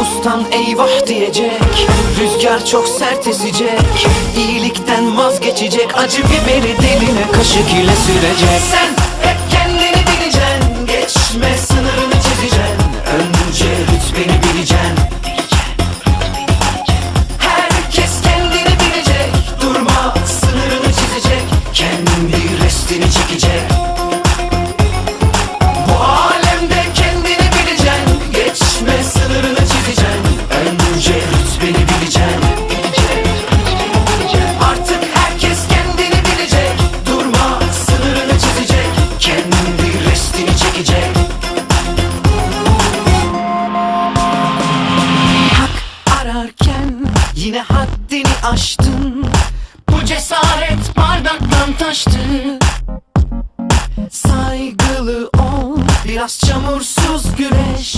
Ustan eyvah diyecek. Rüzgar çok sert esecek. İyilikten vazgeçecek. Acı biberi diline kaşık ile sürecek. Sen hep kendini bileceksin Geçme sınırını çizeceksin. Önce rütbeni bileceksin Herkes kendini bilecek Durma sınırını çizecek. Kendi ararken yine haddini aştın. Bu cesaret bardaktan taştı. Saygılı ol biraz çamursuz güreş